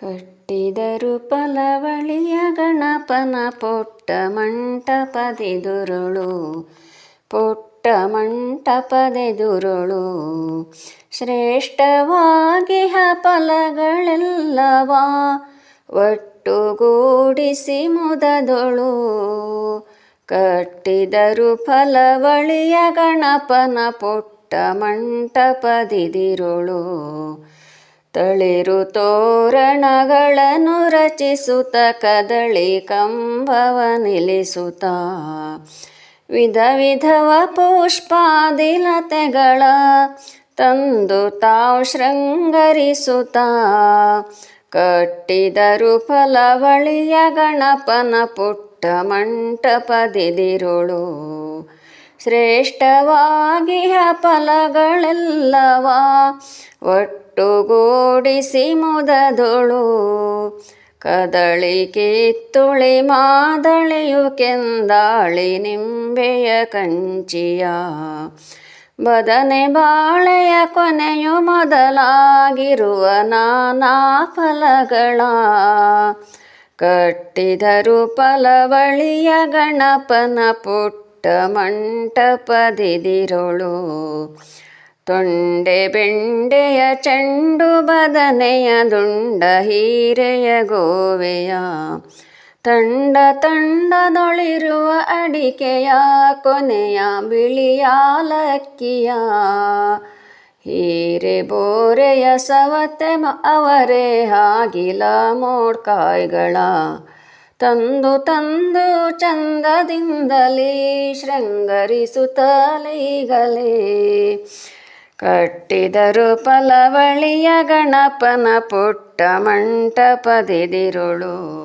ಕಟ್ಟಿದರು ಫಲವಳಿಯ ಗಣಪನ ಪೊಟ್ಟ ಮಂಟಪದಿದುರುಳು, ಪೊಟ್ಟ ಮಂಟಪದೆದುರುಳು. ಶ್ರೇಷ್ಠವಾಗಿಹ ಫಲಗಳೆಲ್ಲವಾ ಒಟ್ಟುಗೂಡಿಸಿ ಮುದದೊಳು. ಕಟ್ಟಿದರು ಫಲವಳಿಯ ಗಣಪನ ಪೊಟ್ಟ ಮಂಟಪದಿದಿರುಳು ತಳಿರು ತೋರಣಗಳನ್ನು ರಚಿಸುತ್ತ ಕದಳಿ ಕಂಬವ ನಿಲ್ಲಿಸುತ್ತ. ವಿಧ ವಿಧವ ಪುಷ್ಪಾದಿಲತೆಗಳ ತಂದು ತಾವು ಶೃಂಗರಿಸುತ್ತ. ಕಟ್ಟಿದರು ಫಲವಳಿಯ ಗಣಪನ ಪುಟ್ಟ ಮಂಟಪದಿದಿರುಳು. ಶ್ರೇಷ್ಠವಾಗಿಹ ಫಲಗಳೆಲ್ಲವ ಒಟ್ಟುಗೂಡಿಸಿ ಮುದದೊಳು. ಕದಳಿ ಕಿತ್ತುಳಿ ಮಾದಳಿಯು ಕೆಂದಾಳಿ ನಿಂಬೆಯ ಕಂಚಿಯ. ಬದನೆ ಬಾಳೆಯ ಕೊನೆಯು ಮೊದಲಾಗಿರುವ ನಾನಾ ಫಲಗಳ. ಕಟ್ಟಿದರು ಫಲವಳಿಯ ಗಣಪನ ಪುಟ್ಟ ಮಂಟಪದಿದಿರುಳು ತೊಂಡೆ ಬೆಂಡೆಯ ಚೆಂಡು ಬದನೆಯ ದುಂಡ ಹೀರೆಯ ಗೋವೆಯ. ತಂಡ ತಂಡದೊಳಿರುವ ಅಡಿಕೆಯ ಕೊನೆಯ ಬಿಳಿಯಾಲಕ್ಕಿಯ ಹೀರೆ ಬೋರೆಯ ಸವತೆ ಅವರೇ, ಹಾಗಿಲ ಮೋಡ್ಕಾಯ್ಗಳ ತಂದು ತಂದು ಚಂದದಿಂದಲೇ ಶೃಂಗರಿಸುತ್ತಲೀಗಲೇ. ಕಟ್ಟಿದರು ಪಲವಳಿಯ ಗಣಪನ ಪುಟ್ಟ ಮಂಟಪದಿದಿರುಳು